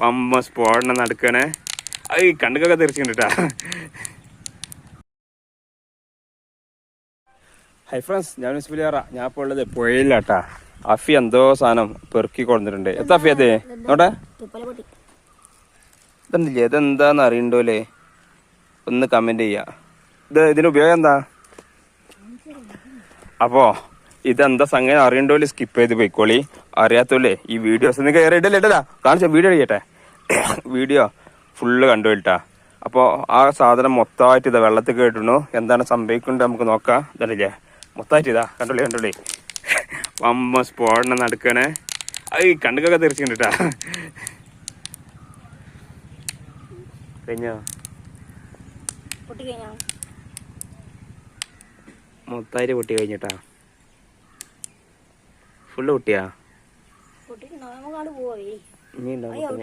വമ്പ സ്ഫോടനം നടക്കണേ. അത് കണ്ടുകൊക്കെ തീർച്ചയായിട്ടാ ഹൈ ഫ്രണ്ട്സ് ഞാൻ മുസ്ഫിലിയറ ഞാൻ ഇപ്പോൾ ഉള്ളത് പുഴയിലാട്ടാ. അഫി എന്തോ സാധനം പെറുക്കി കൊണ്ടിട്ടുണ്ട് എത്താ അഫി അതെ? നോട്ടെ. ഇതെന്തില്ലേ? ഇതെന്താന്ന് അറിയണ്ടോലേ ഒന്ന് കമന്റ് ചെയ്യാ. ഇത് ഇതിന് ഉപയോഗം എന്താ? അപ്പോ ഇതെന്താ സംഗതി? അറിയണ്ടോൽ സ്കിപ്പ് ചെയ്ത് പോയിക്കോളി. അറിയാത്തോല്ലേ ഈ വീഡിയോസ് ഒന്ന് കയറിയിട്ടില്ല ഇടല കാണിച്ച വീഡിയോ ചെയ്യട്ടെ വീഡിയോ ഫുള്ള് കണ്ടുപോയിട്ടാ അപ്പോൾ ആ സാധനം മൊത്തമായിട്ട് ഇതാ വെള്ളത്തിൽ കേട്ടിരുന്നു എന്താണ് സംഭവിക്കുന്നത് നമുക്ക് നോക്കാം. ഇതല്ലേ മൊത്തമായിട്ട് ഇതാ കണ്ടോളി കണ്ടോളി. വമ്പ സ്ഫോടനം നടക്കണേ. ഈ കണ്ടുകൊക്കെ തീർച്ചയായിട്ടാ കഴിഞ്ഞാ? മൊത്തമായിട്ട് പൊട്ടി കഴിഞ്ഞിട്ടാ. ഫുള്ള് കുട്ടിയാ കുട്ടി നമുക്ക് അങ്ങോട്ട് പോവേ ഇനി ഉണ്ടാവും